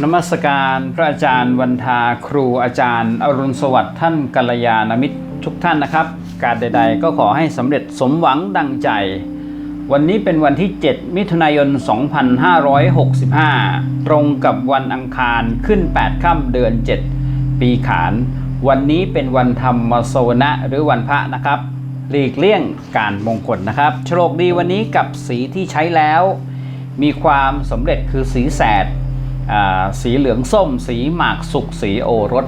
นมัสการพระอาจารย์วันทาครูอาจารย์อรุณสวัสดิ์ท่านกัลยาณมิตรทุกท่านนะครับ การใด ๆ ก็ขอให้สำเร็จสมหวังดังใจ วันนี้เป็นวันที่ 7 มิถุนายน 2565 ตรงกับวันอังคารขึ้น 8 ค่ำเดือน 7 ปีขาน วันนี้เป็นวันธรรมโสนะหรือวันพระนะครับ หลีกเลี่ยงการมงคลนะครับโชคดีวันนี้กับสีที่ใช้แล้ว มีความสำเร็จคือสีแสด สีเหลืองส้ม สีหมากสุกสีโอรส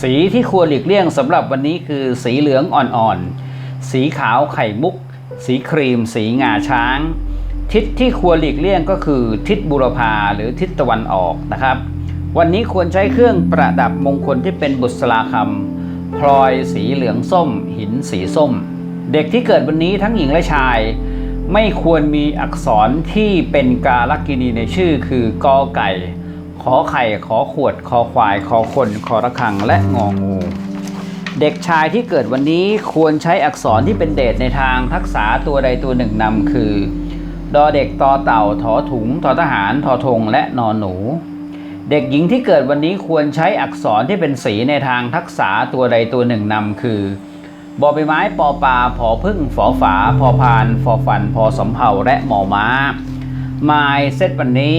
สีที่ควรหลีกเลี่ยงสำหรับวันนี้คือสีเหลืองอ่อนๆ สีขาวไข่มุก สีครีม สีงาช้าง ทิศที่ควรหลีกเลี่ยงก็คือทิศบุรพาหรือทิศตะวันออกนะครับ วันนี้ควรใช้เครื่องประดับมงคลที่เป็นบุษราคำพลอยสีเหลืองส้ม หินสีส้ม เด็กที่เกิดวันนี้ทั้งหญิงและชายไม่ควรมีอักษรที่เป็นกาลกินีในชื่อคือกอไก่ ขอไข่ขอขวดคอควายคอคนคอระฆังและงองู เด็กชายที่เกิดวันนี้ควรใช้อักษรที่เป็นเดชในทางทักษะตัวใดตัวหนึ่งนำคือดอเด็กตอเต่าถอถุงทอทหารทอธงและนอนหนู เด็กหญิงที่เกิดวันนี้ควรใช้อักษรที่เป็นสีในทางทักษะตัวใดตัวหนึ่งนำคือบอใบไม้ปอปลาผอพึ่งฝอฝาพอพานฟอฟันพอสำเภาและหมอม้าไมายเซตวันนี้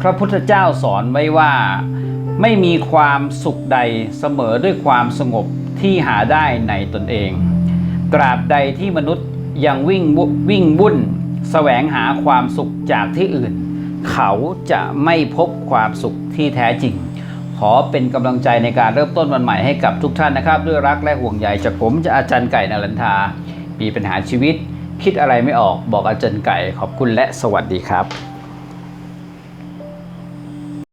พระพุทธเจ้าสอนไว้ว่าไม่มีความสุขใดเสมอด้วยความสงบที่หาได้ในตนเอง ตราบใดที่มนุษย์ยังวิ่งวุวิ่งวุ่นแสวงหาความสุขจากที่อื่น เขาจะไม่พบความสุขที่แท้จริง ขอเป็นกำลังใจในการเริ่มต้นวันใหม่ให้กับทุกท่านนะครับ ด้วยรักและห่วงใยจากผมจะอาจารย์ไก่นรันทา มีปัญหาชีวิต คิดอะไรไม่ออกบอกอาจารย์ไก่ขอบคุณและสวัสดีครับ